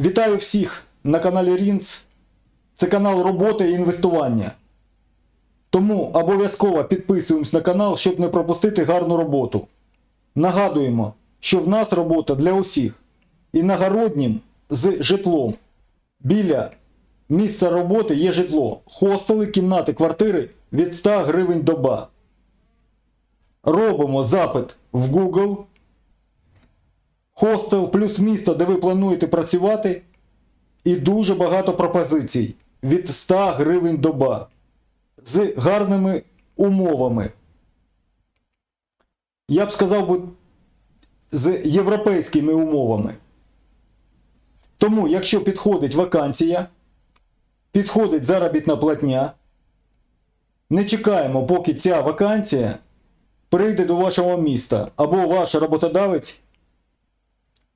Вітаю всіх на каналі Рінц. Це канал роботи і інвестування. Тому обов'язково підписуємось на канал, щоб не пропустити гарну роботу. Нагадуємо, що в нас робота для усіх. Іногороднім з житлом. Біля місця роботи є житло. Хостели, кімнати, квартири від 100 гривень доба. Робимо запит в Google. Хостел плюс місто, де ви плануєте працювати. І дуже багато пропозицій від 100 гривень доба з гарними умовами. Я б сказав би, з європейськими умовами. Тому, якщо підходить вакансія, підходить заробітна платня, не чекаємо, поки ця вакансія прийде до вашого міста, або ваш роботодавець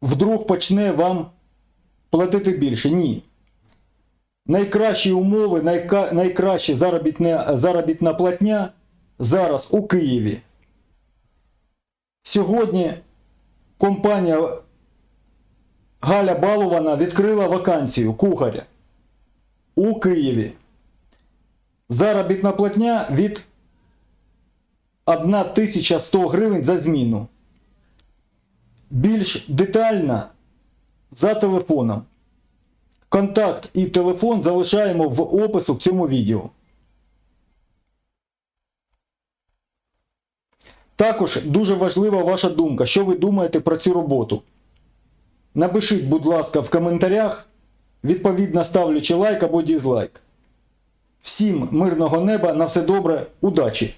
вдруг почне вам платити більше. Ні. Найкращі умови, найка, найкраща заробітна, заробітна платня зараз у Києві. Сьогодні компанія Галя Балована відкрила вакансію кухаря у Києві. Заробітна платня від 1100 гривень за зміну. Більш детально за телефоном. Контакт і телефон залишаємо в опису к цьому відео. Також дуже важлива ваша думка, що ви думаєте про цю роботу. Напишіть, будь ласка, в коментарях, відповідно ставлячи лайк або дізлайк. Всім мирного неба, на все добре, удачі!